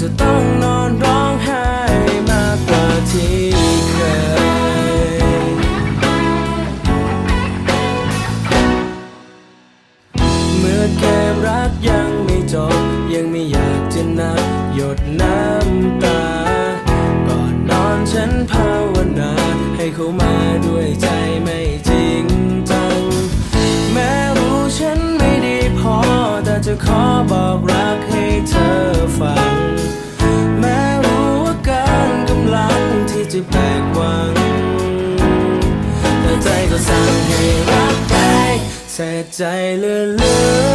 จะต้องนอนร้องไห้มากกว่าที่เคย เมื่อเกมรักยังไม่จบ ยังไม่อยากจะนับหยดน้ำตา ก่อนนอนฉันภาวนา ให้เขามาด้วยใจไม่จริงจัง แม้รู้ฉันไม่ดีพอ แต่จะขอบอกรักให้ เสียใจเลือ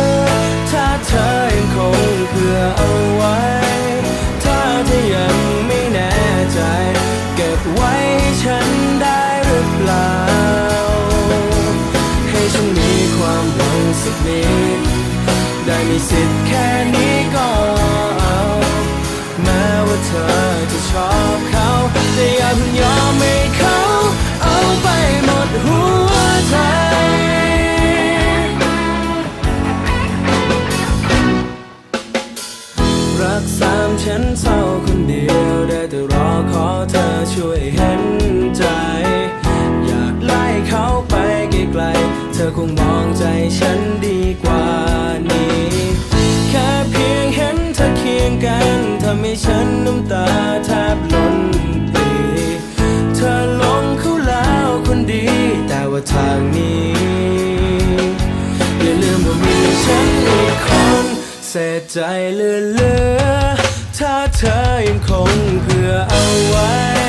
นใจ อยากไล่เขาไปไกลๆ เธอคงมองใจฉันดีกว่านี้ แค่เพียงเห็นเธอเคียงกันทำให้ฉันน้ำตาแทบล้นปีเธอลงเขาแล้วคนดี แต่ว่าทางนี้อย่าลืมว่ามีฉันอีกคนเสียใจเหลือถ้าเธอยังคงเผื่อเอาไว้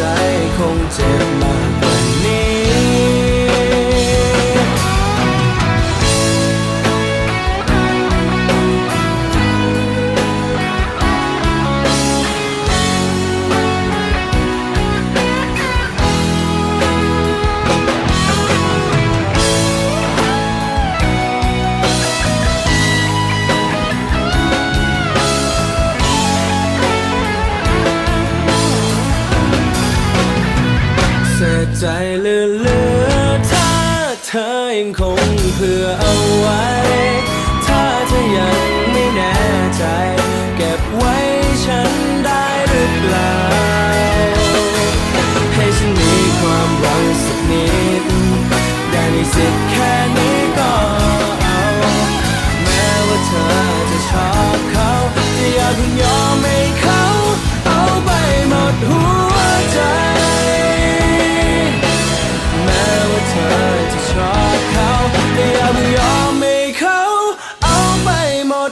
ใจคงเจ็บมา ธอยังคงเพื่อเอาไว้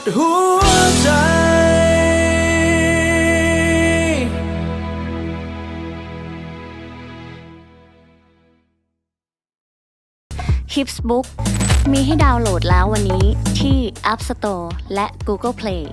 ดหัวใจ Hips Book มีให้ดาวน์โหลดแล้ววันนี้ที่ App Store และ Google Play